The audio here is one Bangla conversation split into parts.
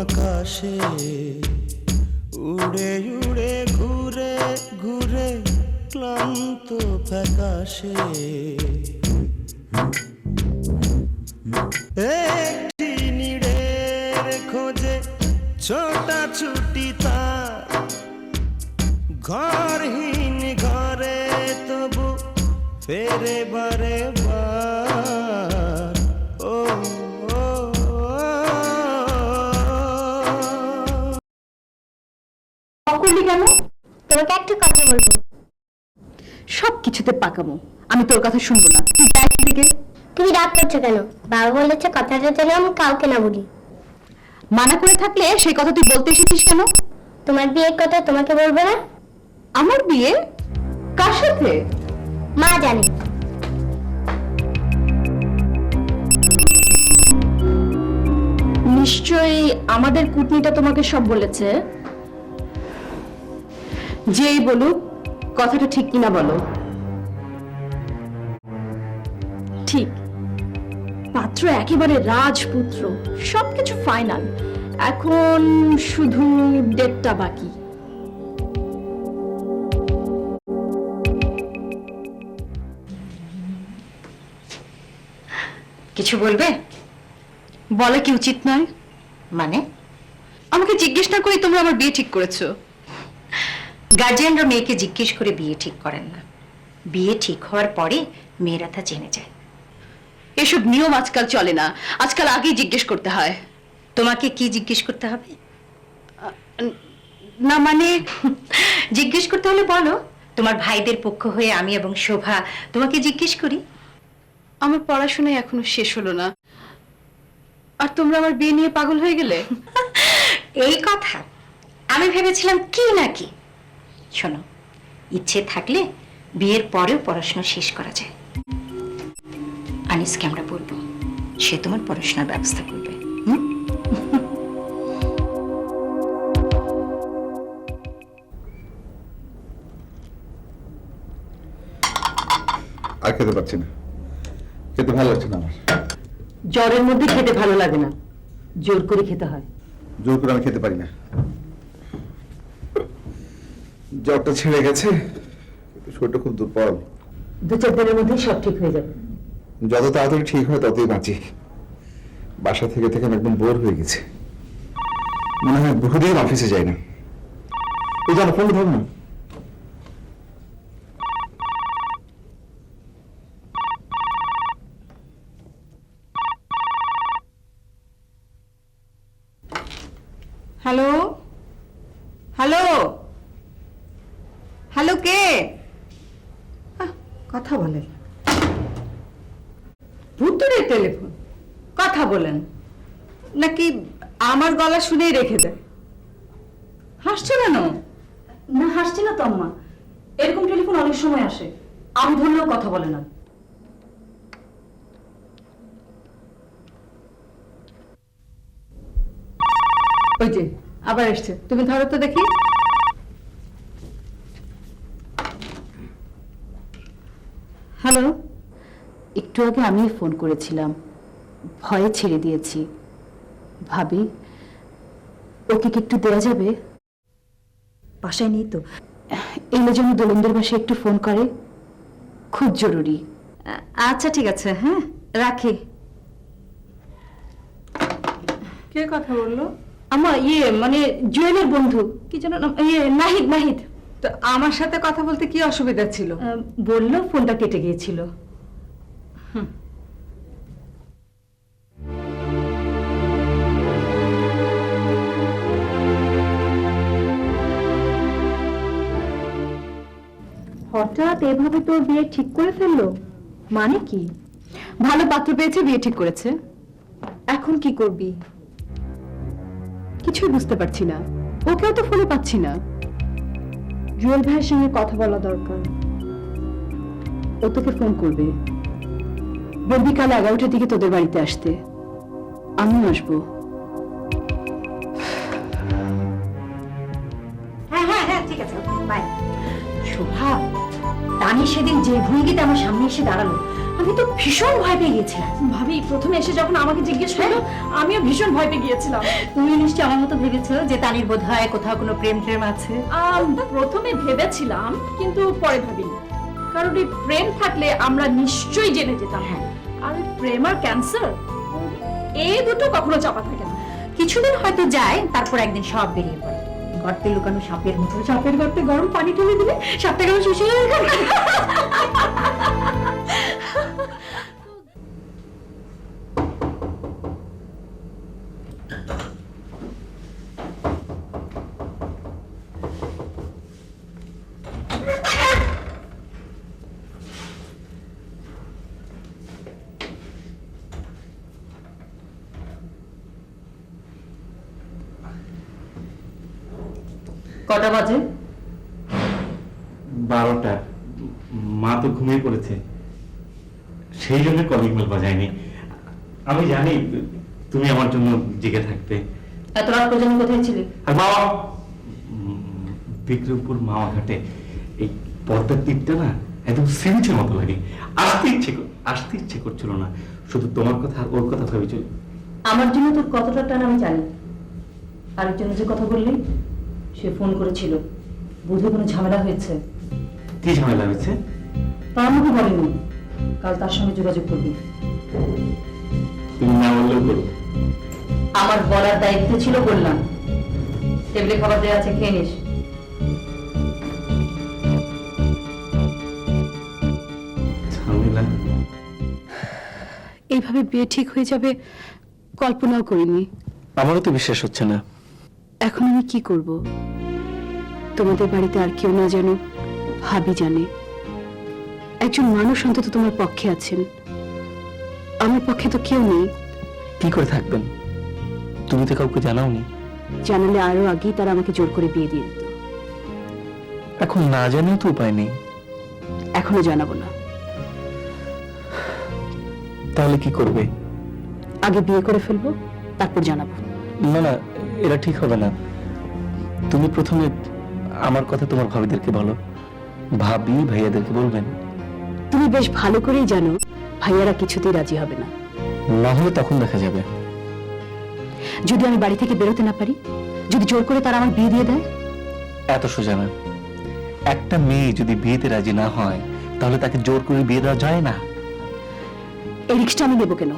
আকাশে উড়ে উড়ে ঘুরে ঘুরে ক্লান্ত ফ্যাকাশে। একটি নিড়ের খোঁজে ছোটা ছুটি তার ঘরহীন ঘরে তবু ফেরে বারে বার করলি কেন? তোমাকে একটা কথা বলব। সব কিছুতে পাকামো আমি তোর কথা শুনব না। তুই যাই দিকে তুমি রাগ করছ কেন? বাবা বলেছে কথাটা যেন আমি কাউকে না বলি। মানা করে থাকলে সেই কথা তুই বলতে এসেছিস কেন? তোমার বিয়ের কথা তোমাকে বলব না? আমার বিয়ে? কার সাথে? মা জানে। নিশ্চয়ই আমাদের কুটনিটা তোমাকে সব বলেছে। যেই বলুক কথাটা ঠিক কিনা বলো। ঠিক। পাত্র একেবারে রাজপুত্র সবকিছু ফাইনাল। এখন শুধু ডেটটা বাকি। কিছু বলবে? বলা কি উচিত নয়? মানে? আমাকে জিজ্ঞেস না করে তোমরা আমার বিয়ে ঠিক করেছ। গার্জিয়ানরা মেয়েকে জিজ্ঞেস করে বিয়ে ঠিক করেন না। বিয়ে ঠিক হওয়ার পরে মেয়েরা তা জেনে যায়। এসব নিয়ম আজকাল চলে না। আজকাল আগেই জিজ্ঞেস করতে হয়। তোমাকে কি জিজ্ঞেস করতে হবে? না মানে? জিজ্ঞেস করতে হলে বলো। তোমার ভাইদের পক্ষ হয়ে আমি এবং শোভা তোমাকে জিজ্ঞেস করি। আমার পড়াশোনা এখনও শেষ হলো না। আর তোমরা আমার বিয়ে নিয়ে পাগল হয়ে গেলে? এই কথা। আমি ভেবেছিলাম কি নাকি শোনো ইচ্ছে থাকলে বিয়ের পরেও পড়াশোনা শেষ করা যায়। আনিসকে আমরা বলব সে তোমার পড়াশোনার ব্যবস্থা করবে। হুম? আর খেতে পারছি না। খেতে ভালো লাগছে না আমার। জ্বরের মধ্যে খেতে ভালো লাগে না। জোর করে খেতে হয়। জোর করে আমি খেতে পারি না। জ্বরটা ছেড়ে গেছে? কিন্তু শরীরটা খুব দুর্বল। দু চার দিনের মধ্যেই সব ঠিক হয়ে যাবে। যত তাড়াতাড়ি ঠিক হয় ততই বাঁচি। বাসা থেকে থেকে আমি একদম বোর হয়ে গেছে। মনে হয় বহুদিন অফিসে যাই না। এই জানো ফোন ধর না। হ্যালো? হ্যালো? হ্যালো কে? কথা বলেন। ভুতুরে টেলিফোন। কথা বলেন। নাকি আমার গলা শুনেই রেখে দেয় হাসছো কেন? না হাসছি না তো আম্মা। এরকম টেলিফোন অনেক সময় আসে। আমি ধরলেও কথা বলে না। ওই যে আবার এসছে। তুমি ধরো তো দেখি। হ্যালো? একটু আগে আমি ফোন করেছিলাম। ভয়ে ছেড়ে দিয়েছি। ভাবি ওকে কি একটু দেওয়া যাবে? বাসায় নেই তো। এলে জন্য দোলনদের বাসায় একটু ফোন করে। খুব জরুরি। আচ্ছা ঠিক আছে হ্যাঁ রাখি। কে কথা বলল? আমার ইয়ে মানে জুয়েলের বন্ধু। কি যেন ইয়ে নাহিদ নাহিদ। তো আমার সাথে কথা বলতে কি অসুবিধা ছিল? বলল ফোনটা কেটে গিয়েছিল। হঠাৎ এভাবে তোর বিয়ে ঠিক করে ফেলল? মানে কি? ভালো পাত্র পেয়েছে বিয়ে ঠিক করেছে। এখন কি করবি? কিছুই বুঝতে পারছি না। ওকেও তো ফোনে পাচ্ছি না। জুয়েল ভাইয়ের সঙ্গে কথা বলা দরকার। ও তোকে ফোন করবে। বলবি কাল এগারোটার দিকে তোদের বাড়িতে আসতে। আমিও আসব। হ্যাঁ হ্যাঁ হ্যাঁ ঠিক আছে। শোভা, দানি সেদিন যে ভঙ্গিতে আমার সামনে এসে দাঁড়াল আমি তো ভীষণ ভয় পেয়ে গেছিলাম ভাবি প্রথমে এসে যখন আমাকে জিজ্ঞেস করল আমিও ভীষণ ভয় পেয়ে গিয়েছিলাম। তুমি নিশ্চয়ই আমার মতো ভেবেছো যে তানির বোধ হয় কোথাও কোনো প্রেম প্রেম আছে? প্রথমে ভেবেছিলাম কিন্তু পরে ভাবিনি। কারণ এই প্রেম থাকলে আমরা নিশ্চয়ই জেনে যেতাম। হ্যাঁ। আর প্রেম আর ক্যান্সার এই দুটো কখনো চাপা থাকে না। কিছুদিন হয়তো যায় তারপর একদিন সব বেরিয়ে পড়ে। গর্তে লুকানো সাপের মতো। সাপের গর্তে গরম পানি ঢেলে দিলে সাপটা কেমন শুষে কটা বাজে? বারোটা। মা তো ঘুমিয়ে পড়েছে। সেই জন্য কলিং বেল বাজায়নি। আমি জানি তুমি আমার জন্য জেগে থাকতে এত রাত পর্যন্ত কোথায় ছিলি? আর বাবা বিক্রমপুর মামা ঘাটে এই পর্দার তীরটা না একদম সিরিজের মতো লাগে। আসতে ইচ্ছে আসতে ইচ্ছে করছিল না। শুধু তোমার কথা আর ওর কথা ভেবেছিল আমার জন্য তোর কতটা টান আমি জানি। আরেকজনের যে কথা বললি সে ফোন করেছিল। বুঝে কোনো ঝামেলা হয়েছে? কি ঝামেলা হয়েছে? তা আমাকে বলেনি। কাল তার সঙ্গে যোগাযোগ করবি। তুমি না বললেও করো আমার বলার দায়িত্ব ছিল বললাম। টেবিলে খাবার দেওয়া আছে খেয়ে নিস। ঝামেলা? এইভাবে বিয়ে ঠিক হয়ে যাবে কল্পনাও করিনি। আমারও তো বিশ্বাস হচ্ছে না। এখন আমি কি করব? তোমাদের বাড়িতে আর কেউ না যেন ভাবি জানে। একজন মানুষ অন্তত তোমার পক্ষে আছেন। আমার পক্ষে তো কেউ নেই। কি করে থাকবেন? তুমি তো কাউকে জানাওনি। জানালে আরও আগেই তারা আমাকে জোর করে বিয়ে দিয়ে দিত। এখন না জানিও তো উপায় নেই। এখনও জানাব না। তাহলে কি করবে? আগে বিয়ে করে ফেলব তারপর জানাব। না না এটা ঠিক হবে না। তুমি প্রথমে আমার কথা তোমার ভাবিদেরকে বলো। ভাবি ভাইয়াদেরকে বলবেন। তুমি বেশ ভালো করেই জানো ভাইয়ারা কিছুতেই রাজি হবে না। না হলে তখন দেখা যাবে। যদি আমি বাড়ি থেকে বেরোতে না পারি যদি জোর করে তারা আমার বিয়ে দিয়ে দেয়? এত সোজা না। একটা মেয়ে যদি বিয়েতে রাজি না হয় তাহলে তাকে জোর করে বিয়ে দেওয়া যায় না। এই রিক্সটা আমি নেব কেন?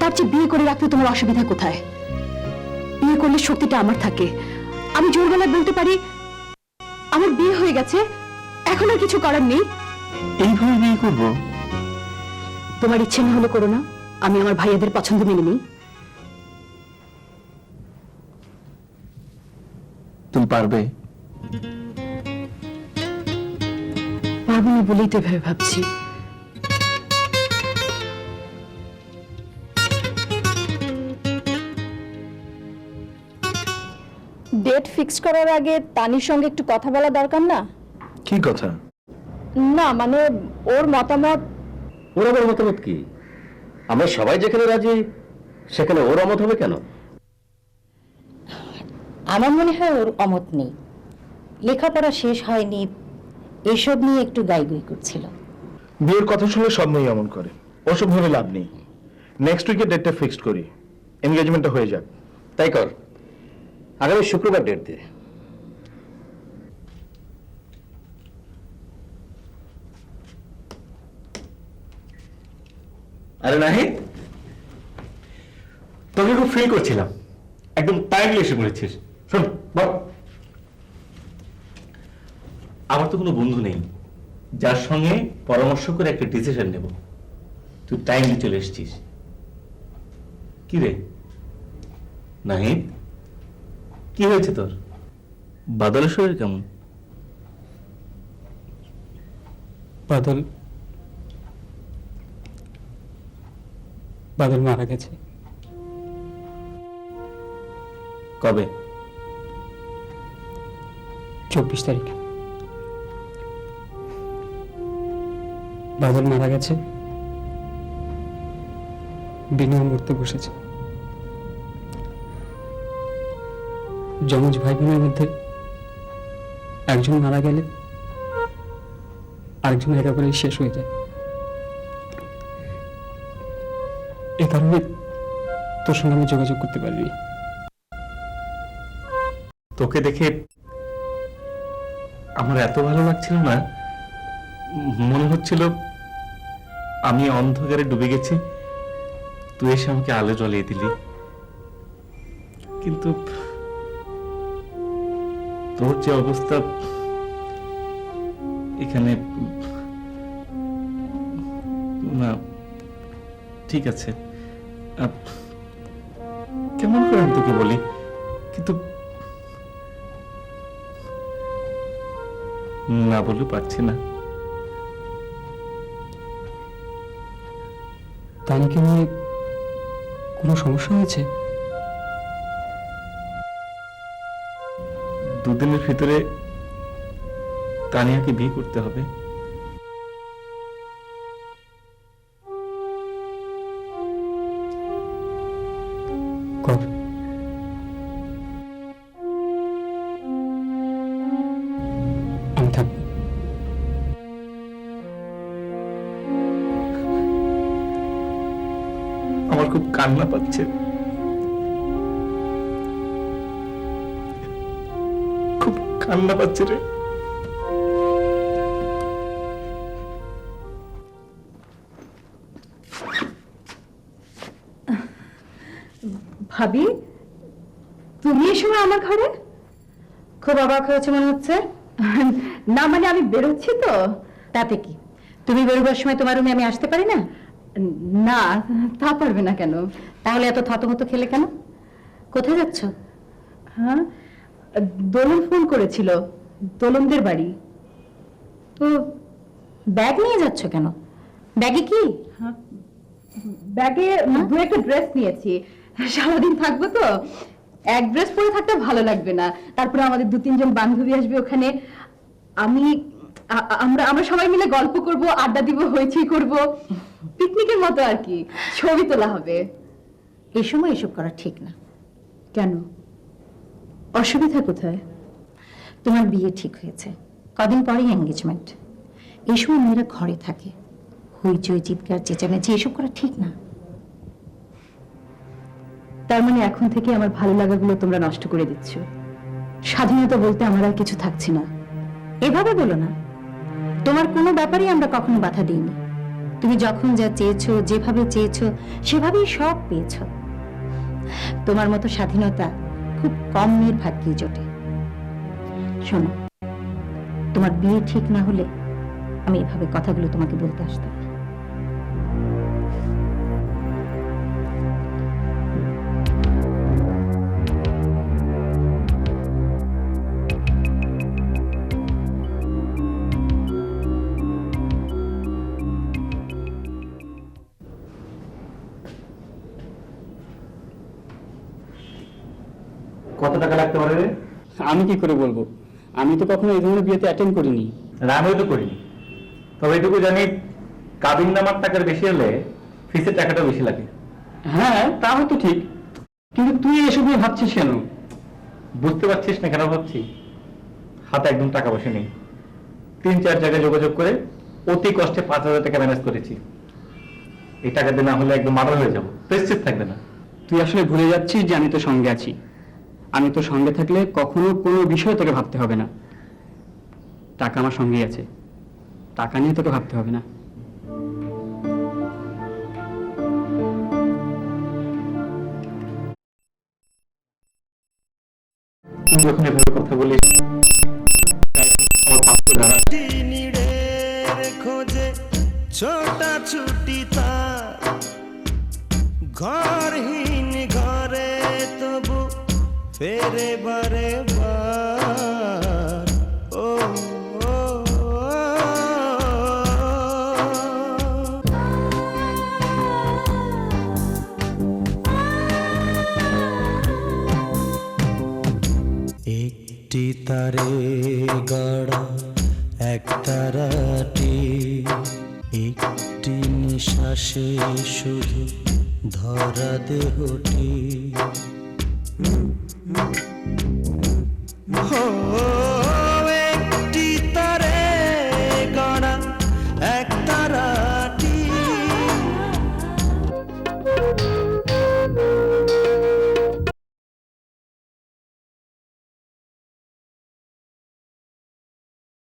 তার চেয়ে বিয়ে করে রাখতে তোমার অসুবিধা কোথায়? করলে শক্তিটা আমার থাকে। আমি জোর গলায় বলতে পারি আমার বিয়ে হয়ে গেছে এখন আর কিছু করার নেই। এইভাবে বিয়ে করব। তোমার ইচ্ছে না হলে করো না আমি আমার ভাইয়াদের পছন্দ মেনে নিই। তুমি পারবে। পারব না বলেই তো ভেবে ভাবছি। ডেট ফিক্স করার আগে তানির সঙ্গে একটু কথা বলা দরকার না? কি কথা? না মানে ওর মতামত ওর আবার মতামত কি? আমরা সবাই যেখানে রাজি সেখানে ওর অমত হবে কেন? আমার মনে হয় ওর অমত নেই। লেখাপড়া শেষ হয়নি এসব নিয়ে একটু গাইগুই করছিল। বিয়ের কথা শুনলে সব মেয়ে এমন করে। ওসব ভেবে লাভ নেই। নেক্সট উইকে ডেটটা ফিক্সড করি। এনগেজমেন্টটা হয়ে যাক। তাই কর। আগামী শুক্রবার ডেট দে আরে নাহিদ, তোকে খুব ফিল করছিলাম। একদম টাইমলি এসে পড়েছিস। শোন আমার তো কোনো বন্ধু নেই, যার সঙ্গে পরামর্শ করে একটা ডিসিশন নেব। তুই টাইমলি চলে এসেছিস। কি রে? নাহিদ? কি হয়েছে তোর? বাদলের শরীর কেমন? বাদল বাদল মারা গেছে। কবে? চব্বিশ তারিখ। বাদল মারা গেছে। বিনয় মরতে বসেছে। যমজ ভাই বোনের মধ্যে একজন মারা গেলে আরেকজন একেবারেই শেষ হয়ে যায়। কারণে তোর সঙ্গে আমি যোগাযোগ করতে পারিনি। তোকে দেখে আমার এত ভালো লাগছিল না, মনে হচ্ছিল আমি অন্ধকারে ডুবে গেছি, তুই এসে আমাকে আলো জ্বলিয়ে দিলি। কিন্তু তোর যে অবস্থা, এখানে, না, ঠিক আছে। কেমন করে আমি তোকে বলি? কিন্তু, না বলে পারছি না। তানিকে নিয়ে কোনো সমস্যা হয়েছে? দুদিনের ভিতরে তানিয়াকে বিয়ে করতে হবে। আমার খুব কান্না পাচ্ছে। কান্না পাচ্ছে রে। ভাবি তুমি এই সময় আমার ঘরে? খুব অবাক হয়েছে মনে হচ্ছে। না মানে আমি বেরোচ্ছি তো। তাতে কি? তুমি বেরোবার সময় তোমার রুমে আমি আসতে পারি না? না তা পারবে না কেন? তাহলে এত থতমত খেলে কেন? কোথায় যাচ্ছ? হ্যাঁ দোলন ফোন করেছিল দোলনদের বাড়ি। তো ব্যাগ নিয়ে যাচ্ছ কেন? ব্যাগে কি? ব্যাগে দু একটা ড্রেস নিয়েছি। সারাদিন থাকব তো। এক ড্রেস পরে থাকতে ভালো লাগবে না। তারপরে আমাদের দু তিনজন বান্ধবী আসবে ওখানে। আমি আমরা আমরা সবাই মিলে গল্প করব আড্ডা দিব হইচই করব। পিকনিকের মতো আর কি। ছবি তোলা হবে। এই সময় এসব করা ঠিক না। কেন? অসুবিধা কোথায়? তোমার বিয়ে ঠিক হয়েছে। কদিন পরেই এঙ্গেজমেন্ট এই সময় মেয়েরা ঘরে থাকে। হইচই, চিৎকার, চেঁচামেচি, এসব করা ঠিক না। তার মানে এখন থেকে আমার ভালো লাগাগুলো তোমরা নষ্ট করে দিচ্ছ। স্বাধীনতা বলতে আমার আর কিছু থাকছে না। এভাবে বলো না। তোমার কোনো ব্যাপারেই আমরা কখনো বাধা দিইনি। তুমি যখন যা চেয়েছো, যেভাবে চেয়েছো, সেভাবেই সব পেয়েছ। তোমার মতো স্বাধীনতা খুব কম মেয়ের ভাগ্যে জোটে। শোনো, তোমার বিয়ে ঠিক না হলে আমি এভাবে কথাগুলো তোমাকে বলতে আসতাম। টাকা লাগতে পারে আমি কি করে বলব? আমি তো কখনো এই ধরনের বিয়েতে অ্যাটেন্ড করিনি। না আমিও তো করিনি। তবে এটুকু জানি কাবিন নামার টাকার বেশি হলে ফিসের টাকাটা বেশি লাগে। হ্যাঁ তা হয়তো ঠিক। কিন্তু তুই এসব নিয়ে ভাবছিস কেন? বুঝতে পারছিস না কেন ভাবছি? হাতে একদম টাকা পয়সা নেই। তিন চার জায়গায় যোগাযোগ করে অতি কষ্টে পাঁচ হাজার টাকা ম্যানেজ করেছি। এই টাকা দিয়ে না হলে একদম মার্ডার হয়ে যাব। প্রেস্টিজ থাকবে না। তুই আসলে ভুলে যাচ্ছিস যে আমি তো সঙ্গে আছি। আমি তো সঙ্গে থাকলে কখনো কোনো বিষয় তোকে ভাবতে হবে না। টাকা আমার সঙ্গেই আছে। টাকা নিয়ে তোকে ভাবতে হবে না। যখন এভাবে কথা বলিস ছোটা ছুটি তার ঘরহীন ঘরে তবু ফেরে বারে বার ও। একটি তারে গড়া এক তারাটি একটি নিঃশ্বাসে শুধু ধরা দেহটি